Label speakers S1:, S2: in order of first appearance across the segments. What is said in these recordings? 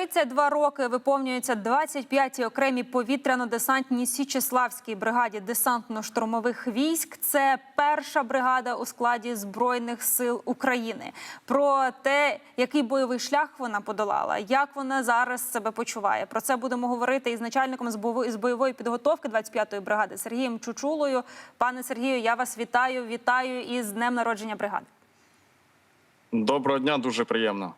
S1: 32 роки виповнюється 25-й окремій повітряно-десантній Січеславській бригаді десантно-штурмових військ. Це перша бригада у складі збройних сил України. Про те, який бойовий шлях вона подолала, як вона зараз себе почуває. Про це будемо говорити із начальником з бойової підготовки 25-ї бригади Сергієм Чучулою. Пане Сергію, я вас вітаю. Вітаю із днем народження бригади.
S2: Доброго дня, дуже приємно.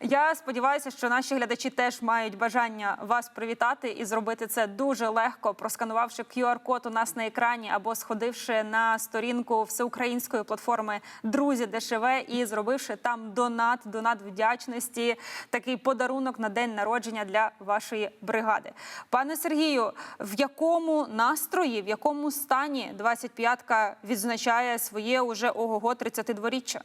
S1: Я сподіваюся, що наші глядачі теж мають бажання вас привітати і зробити це дуже легко, просканувавши QR-код у нас на екрані або сходивши на сторінку всеукраїнської платформи Друзі ДШВ і зробивши там донат, донат вдячності, такий подарунок на день народження для вашої бригади. Пане Сергію, в якому настрої, в якому стані 25-ка відзначає своє уже ого-го 32-річчя?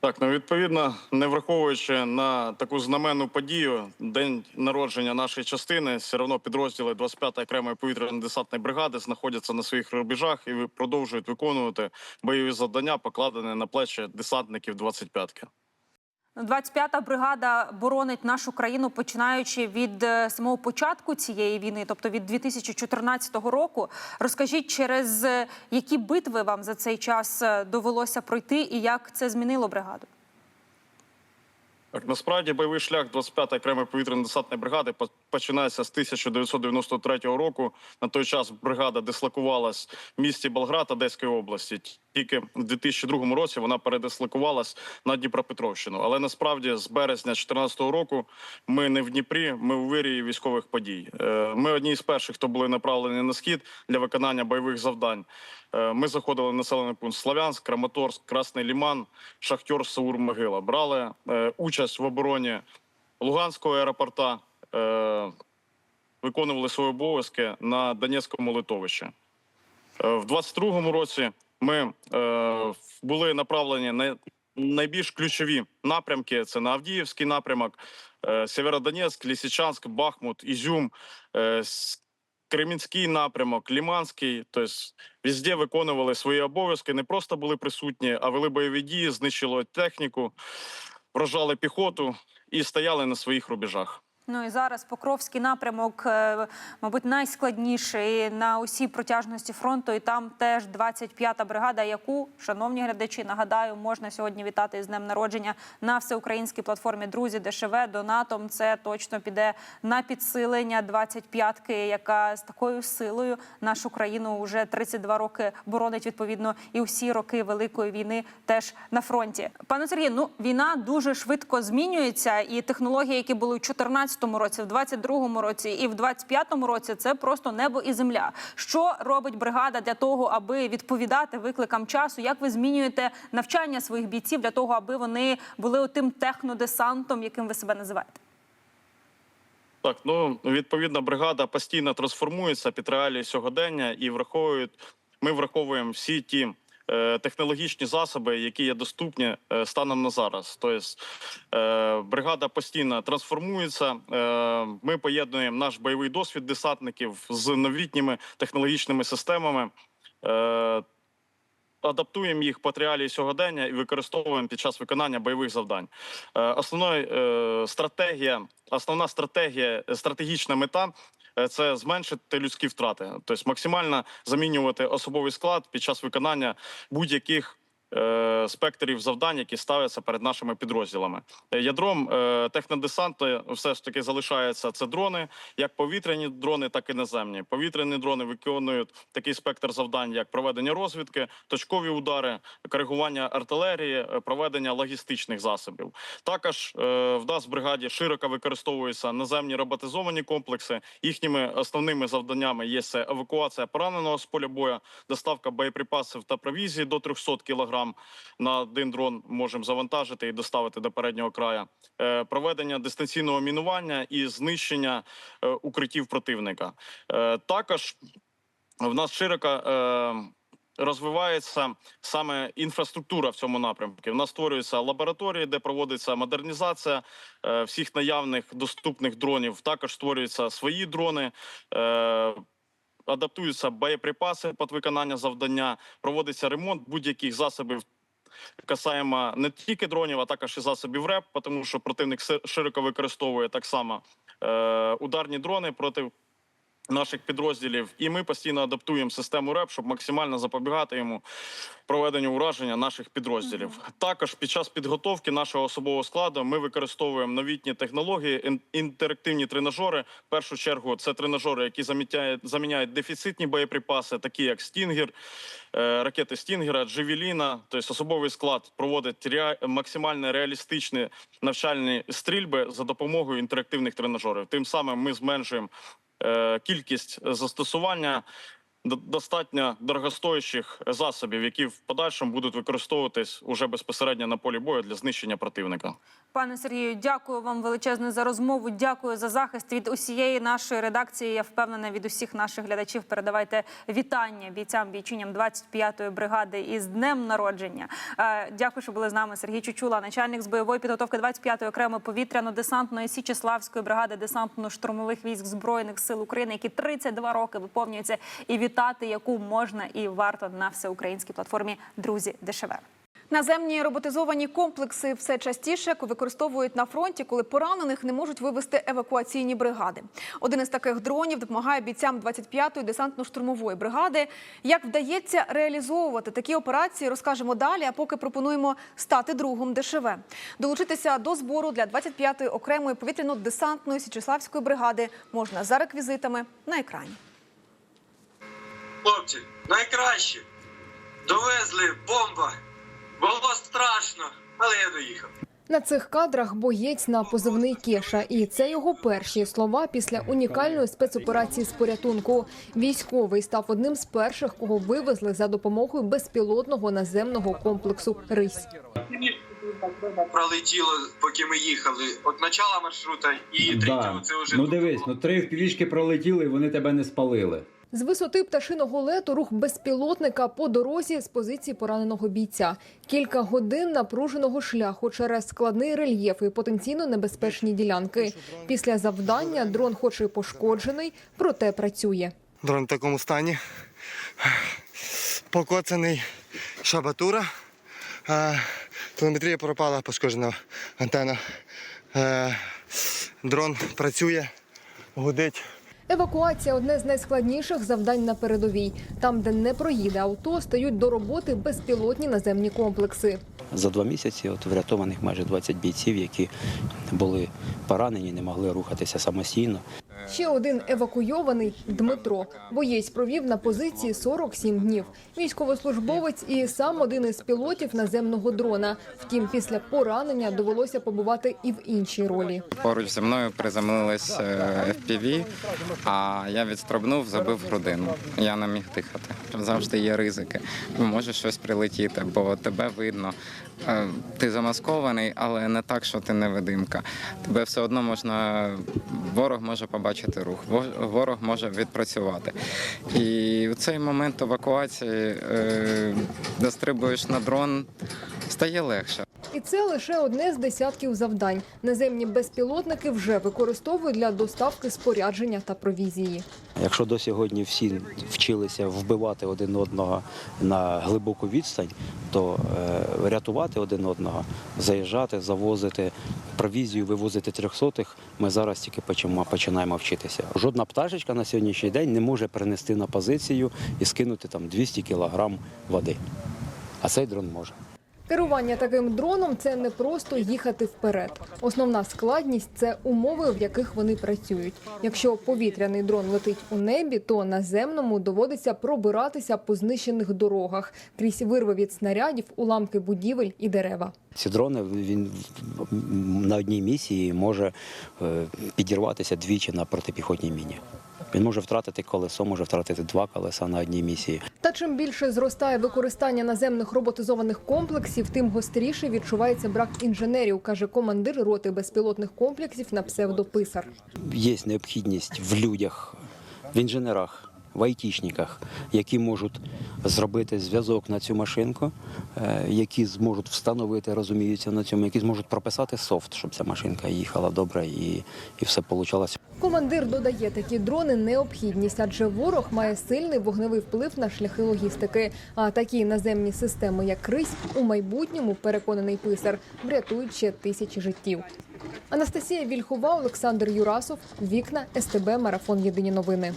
S2: Так, ну відповідно, не враховуючи на таку знаменну подію, день народження нашої частини, все одно підрозділи 25-ї окремої повітряно-десантної бригади знаходяться на своїх рубежах і продовжують виконувати бойові завдання, покладені на плечі десантників 25-ки.
S1: 25-та бригада боронить нашу країну, починаючи від е, самого початку цієї війни, тобто від 2014 року. Розкажіть, через е, які битви вам за цей час е, довелося пройти, і як це змінило бригаду?
S2: Так, насправді бойовий шлях 25-ї окремої повітряно-десантної бригади починається з 1993 року. На той час бригада дислокувалась в місті Болград Одеської області. Тільки в 2002 році вона передислокувалась на Дніпропетровщину. Але насправді з березня 2014 року ми не в Дніпрі, ми у вирії військових подій. Е, Ми одні з перших, хто були направлені на схід для виконання бойових завдань. Е, Ми заходили в населений пункт Славянськ, Краматорськ, Красний Ліман, Шахтер, Саур, Могила. Брали е, участь в обороні Луганського аеропорта, е, виконували свої обов'язки на Донецькому литовищі. Е, В 22-му році ми е, були направлені на найбільш ключові напрямки: це на Авдіївський напрямок, е, Сєвєродонецьк, Лісичанськ, Бахмут, Ізюм, е, Кремінський напрямок, Ліманський. Тобто везде виконували свої обов'язки. Не просто були присутні, а вели бойові дії, знищили техніку, вражали піхоту і стояли на своїх рубежах.
S1: Ну і зараз Покровський напрямок, е, мабуть, найскладніший на усій протяжності фронту. І там теж 25-та бригада, яку, шановні глядачі, нагадаю, можна сьогодні вітати з днем народження на всеукраїнській платформі Друзі ДШВ. Донатом це точно піде на підсилення 25-ки, яка з такою силою нашу країну вже 32 роки боронить відповідно і усі роки великої війни теж на фронті. Пане Сергію, ну війна дуже швидко змінюється, і технології, які були у 2014 році, в 2022 році і в 2025 році, це просто небо і земля. Що робить бригада для того, аби відповідати викликам часу? Як ви змінюєте навчання своїх бійців для того, аби вони були тим технодесантом, яким ви себе називаєте?
S2: Так, ну відповідно, бригада постійно трансформується під реалії сьогодення і враховують. Ми враховуємо всі ті технологічні засоби, які є доступні е, станом на зараз. Тобто е, бригада постійно трансформується. Е, ми поєднуємо наш бойовий досвід десантників з новітніми технологічними системами. Е, Адаптуємо їх під реалії сьогодення і використовуємо під час виконання бойових завдань. Е, Основною е, стратегія, основна стратегія, стратегічна мета е, це зменшити людські втрати, тобто максимально замінювати особовий склад під час виконання будь-яких. Е, Спектрів завдань, які ставляться перед нашими підрозділами, Е, ядром е, технодесанту все ж таки залишається це дрони, як повітряні дрони, так і наземні. Повітряні дрони виконують такий спектр завдань, як проведення розвідки, точкові удари, коригування артилерії, проведення логістичних засобів. Також в нас в бригаді широко використовуються наземні роботизовані комплекси. Їхніми основними завданнями є евакуація пораненого з поля бою, доставка боєприпасів та провізії до 300 кг на один дрон можемо завантажити і доставити до переднього краю. Е, Проведення дистанційного мінування і знищення е, укриттів противника. Е, Також в нас широко. Розвивається саме інфраструктура в цьому напрямку. У нас створюються лабораторії, де проводиться модернізація всіх наявних доступних дронів. Також створюються свої дрони. Адаптуються боєприпаси під виконання завдання, проводиться ремонт будь-яких засобів касаємо не тільки дронів, а також і засобів РЕП, тому що противник широко використовує так само е, ударні дрони проти наших підрозділів, і ми постійно адаптуємо систему РЕП, щоб максимально запобігати йому проведенню ураження наших підрозділів. Також під час підготовки нашого особового складу ми використовуємо новітні технології, інтерактивні тренажери. В першу чергу це тренажери, які замітяють, заміняють дефіцитні боєприпаси, такі як Стінгер, е, ракети Стінгера, Джевеліна. Тобто особовий склад проводить ре- максимально реалістичні навчальні стрільби за допомогою інтерактивних тренажерів. Тим самим ми зменшуємо кількість застосування достатньо дорогостоящих засобів, які в подальшому будуть використовуватись уже безпосередньо на полі бою для знищення противника.
S1: Пане Сергію, дякую вам величезно за розмову. Дякую за захист від усієї нашої редакції. Я впевнена, від усіх наших глядачів передавайте вітання бійцям бійчиням 25-ї бригади із днем народження. Е, Дякую, що були з нами. Сергій Чучула, начальник з бойової підготовки 25-ї окремої повітряно-десантної Січеславської бригади десантно-штурмових військ збройних сил України, які 32 роки виповнюються, і вітати яку можна і варто на всеукраїнській платформі Друзі ДШВ.
S3: Наземні роботизовані комплекси все частіше використовують на фронті, коли поранених не можуть вивести евакуаційні бригади. Один із таких дронів допомагає бійцям 25-ї десантно-штурмової бригади. Як вдається реалізовувати такі операції, розкажемо далі. А поки пропонуємо стати другом ДШВ. Долучитися до збору для 25-ї окремої повітряно-десантної Січеславської бригади можна за реквізитами на екрані.
S4: Хлопці, найкраще. Довезли бомба. Було страшно, але я доїхав.
S5: На цих кадрах боєць на позивний Кеша, і це його перші слова після унікальної спецоперації з порятунку. Військовий став одним з перших, кого вивезли за допомогою безпілотного наземного комплексу Рись.
S4: Пролетіло, поки ми їхали. От начала маршрута і третього
S6: Да.
S4: це вже
S6: Ну дивись,
S4: було.
S6: ну три впівішки пролетіли, і вони тебе не спалили.
S5: З висоти пташиного лету рух безпілотника по дорозі з позиції пораненого бійця. Кілька годин напруженого шляху через складний рельєф і потенційно небезпечні ділянки. Після завдання дрон, хоч і пошкоджений, проте працює.
S7: Дрон в такому стані. Покоцаний шабатура. Е, Телеметрія пропала, пошкоджена антенна. Е, Дрон працює, гудить.
S5: Евакуація одне з найскладніших завдань на передовій. Там, де не проїде авто, стають до роботи безпілотні наземні комплекси.
S8: За два місяці от врятованих майже 20 бійців, які були поранені, не могли рухатися самостійно.
S5: Ще один евакуйований Дмитро. Боєць провів на позиції 47 днів. Військовослужбовець і сам один із пілотів наземного дрона. Втім, після поранення довелося побувати і в іншій ролі.
S9: Поруч зі мною приземлились е, FPV, а я відстрибнув, забив грудину. Я не міг дихати. Завжди є ризики. Може щось прилетіти, бо тебе видно. Е, Ти замаскований, але не так, що ти невидимка. Тебе все одно можна. Ворог може побачити рух, ворог може відпрацювати. І в цей момент евакуації е, дострибуєш на дрон, стає легше.
S5: І це лише одне з десятків завдань. Наземні безпілотники вже використовують для доставки спорядження та провізії.
S8: Якщо до сьогодні всі вчилися вбивати один одного на глибоку відстань, то е, рятувати один одного, заїжджати, завозити провізію, вивозити трьохсотих, ми зараз тільки починаємо вчитися. Жодна пташечка на сьогоднішній день не може принести на позицію і скинути там 200 кілограм води. А цей дрон може.
S5: Керування таким дроном це не просто їхати вперед. Основна складність це умови, в яких вони працюють. Якщо повітряний дрон летить у небі, то наземному доводиться пробиратися по знищених дорогах крізь вирви від снарядів, уламки будівель і дерева.
S8: Ці дрони він на одній місії може е, підірватися двічі на протипіхотній міні. Він може втратити колесо, може втратити два колеса на одній місії.
S5: Та чим більше зростає використання наземних роботизованих комплексів, тим гостріше відчувається брак інженерів, каже командир роти безпілотних комплексів на псевдописар.
S8: Є необхідність в людях, в інженерах, в айтішниках, які можуть зробити зв'язок на цю машинку, е, які зможуть встановити, розуміються на цьому, які зможуть прописати софт, щоб ця машинка їхала добре і, і все получалося.
S5: Командир додає, такі дрони необхідність, адже ворог має сильний вогневий вплив на шляхи логістики. А такі наземні системи, як крись, у майбутньому переконаний писар, врятують ще тисячі життів. Анастасія Вільхова, Олександр Юрасов, Вікна, СТБ, Марафон. Єдині новини.